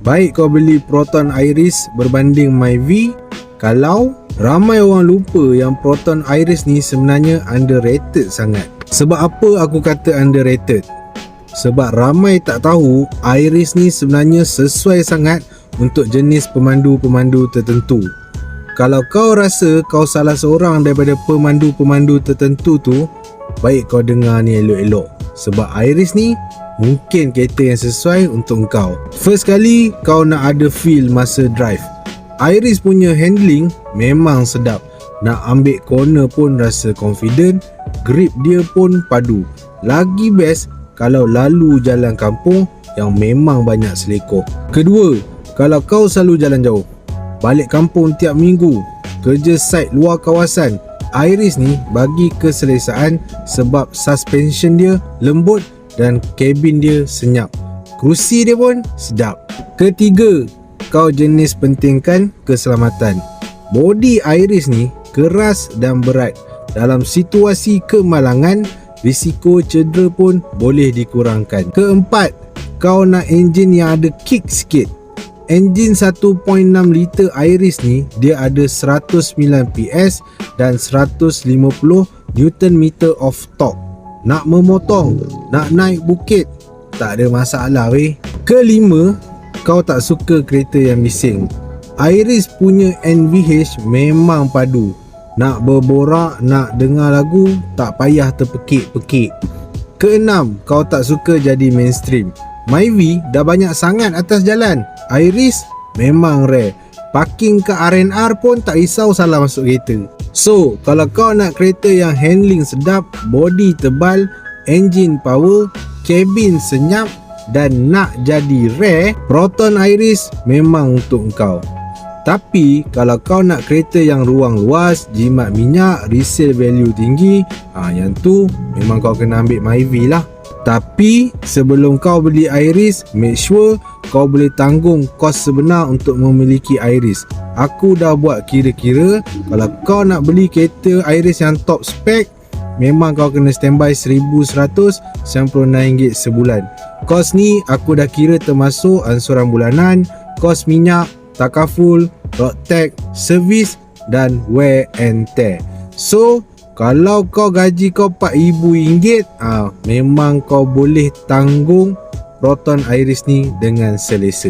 Baik kau beli Proton Iris berbanding MyV Kalau ramai orang lupa yang Proton Iris ni sebenarnya underrated sangat. Sebab apa aku kata underrated? Sebab ramai tak tahu Iris ni sebenarnya sesuai sangat untuk jenis pemandu-pemandu tertentu. Kalau kau rasa kau salah seorang daripada pemandu-pemandu tertentu tu Baik kau dengar ni elok-elok Sebab Iris ni mungkin kereta yang sesuai untuk kau. First kali kau nak ada feel masa drive. Iris punya handling memang sedap. Nak ambil corner pun rasa confident, grip dia pun padu. Lagi best kalau lalu jalan kampung yang memang banyak selekoh. Kedua, kalau kau selalu jalan jauh, balik kampung tiap minggu, kerja site luar kawasan, Iris ni bagi keselesaan sebab suspension dia lembut dan kabin dia senyap. Kerusi dia pun sedap. Ketiga, kau jenis pentingkan keselamatan. Body Iris ni keras dan berat. Dalam situasi kemalangan, risiko cedera pun boleh dikurangkan. Keempat, kau nak enjin yang ada kick sikit. Enjin 1.6 liter Iris ni dia ada 109 PS dan 150 Nm of torque nak memotong, nak naik bukit, tak ada masalah weh. Kelima, kau tak suka kereta yang bising. Iris punya NVH memang padu. Nak berborak, nak dengar lagu, tak payah terpekik-pekik. Keenam, kau tak suka jadi mainstream. Myvi dah banyak sangat atas jalan. Iris memang rare. Parking ke R&R pun tak risau salah masuk kereta. So, kalau kau nak kereta yang handling sedap, body tebal, engine power, cabin senyap dan nak jadi rare, Proton Iris memang untuk kau. Tapi kalau kau nak kereta yang ruang luas, jimat minyak, resale value tinggi, ha, yang tu memang kau kena ambil Myvi lah. Tapi sebelum kau beli Iris, make sure kau boleh tanggung kos sebenar untuk memiliki Iris. Aku dah buat kira-kira kalau kau nak beli kereta Iris yang top spec, memang kau kena standby RM1,199 sebulan. Kos ni aku dah kira termasuk ansuran bulanan, kos minyak, takaful, road tag, servis dan wear and tear. So, kalau kau gaji kau RM4,000 ah, Memang kau boleh tanggung Proton Iris ni dengan selesa